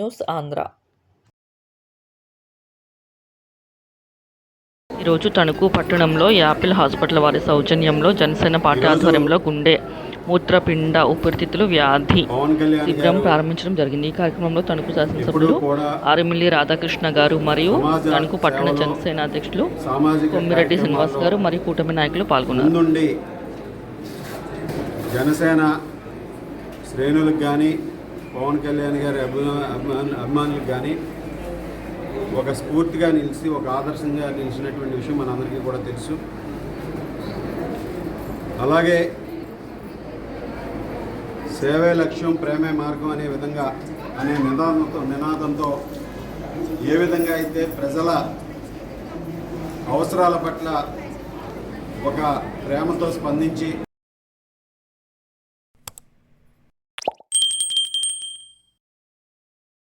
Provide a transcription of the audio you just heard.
News Andhra. ఈరోజు తణుకు పట్టణంలో Apple hospital వారి సౌజన్యంలో జనసేన పార్టీ ఆధ్వర్యంలో గుండె మూత్రపిండ ఊపిరితిత్తులు వ్యాధి శిబిరం ప్రారంభించడం జరిగింది. ఈ కార్యక్రమంలో తణుకు శాసనసభ్యులు ఆరుమిల్లి రాధాకృష్ణ గారు మరియు తణుకు పట్టణ జనసేన అధ్యక్షులు సామాజిక కొమ్మిరెడ్డి శ్రీనివాస్ గారు మరియు కూటమి నాయకులు పాల్గొన్నారు. జనసేన శ్రేణులకు కానీ పవన్ కళ్యాణ్ గారి అభిమా అభిమాను అభిమానులకు కానీ ఒక స్ఫూర్తిగా నిలిచి ఒక ఆదర్శంగా నిలిచినటువంటి విషయం మనందరికీ కూడా తెలుసు. అలాగే సేవే లక్ష్యం ప్రేమే మార్గం అనే విధంగా అనే నినాదంతో నినాదంతో ఏ విధంగా అయితే ప్రజల అవసరాల పట్ల ఒక ప్రేమతో స్పందించి